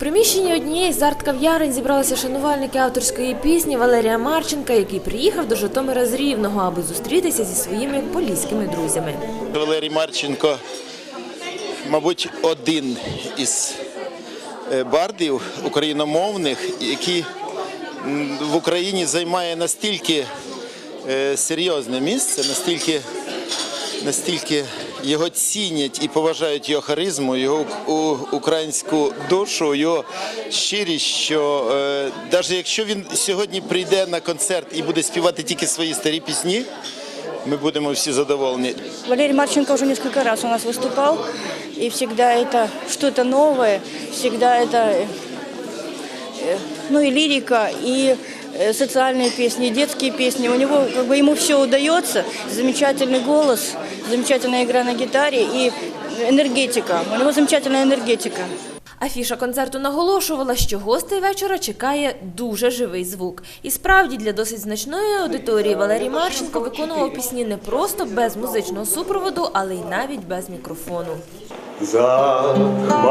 приміщенні однієї з арт-кав'ярень зібралися шанувальники авторської пісні Валерія Марченка, який приїхав до Житомира з Рівного, аби зустрітися зі своїми поліськими друзями. Валерій Марченко, мабуть, один із е, бардів україномовних, який в Україні займає настільки е, серйозне місце, настільки, настільки його цінять і поважають його харизму, його у- українську душу, його щирість, що навіть якщо він сьогодні прийде на концерт і буде співати тільки свої старі пісні, ми будемо всі задоволені. Валерий Марченко уже несколько раз у нас выступал, и всегда это что-то новое, всегда это э, э, ну и лирика, и э, социальные песни, и детские песни. У него как бы ему все удается, замечательный голос, замечательная игра на гитаре и энергетика. У него замечательная энергетика. Афіша концерту наголошувала, що гостей вечора чекає дуже живий звук. І справді для досить значної аудиторії Валерій Марченко виконував пісні не просто без музичного супроводу, але й навіть без мікрофону. Захмарилось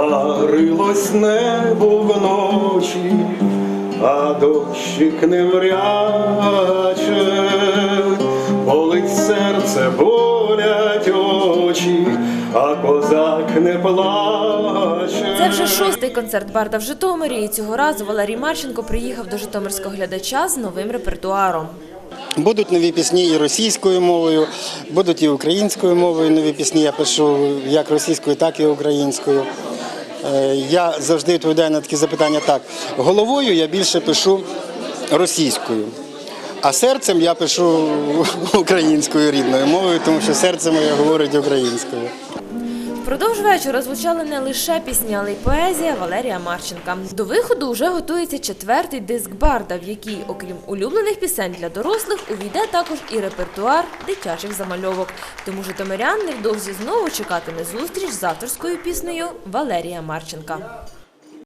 небо вночі, а дощик не вряче, болить серце, болять очі, а козак не плаче. Це вже шостий концерт Барда в Житомирі. І цього разу Валерій Марченко приїхав до житомирського глядача з новим репертуаром. Будуть нові пісні і російською мовою, будуть і українською мовою нові пісні. Я пишу як російською, так і українською. Е, Я завжди відповідаю на такі запитання так. Головою я більше пишу російською, а серцем я пишу українською рідною мовою, тому що серце моє говорить українською. Впродовж вечора звучали не лише пісні, але й поезія Валерія Марченка. До виходу вже готується четвертий диск Барда, в який, окрім улюблених пісень для дорослих, увійде також і репертуар дитячих замальовок. Тому житомирян невдовзі знову чекатиме зустріч з авторською піснею Валерія Марченка.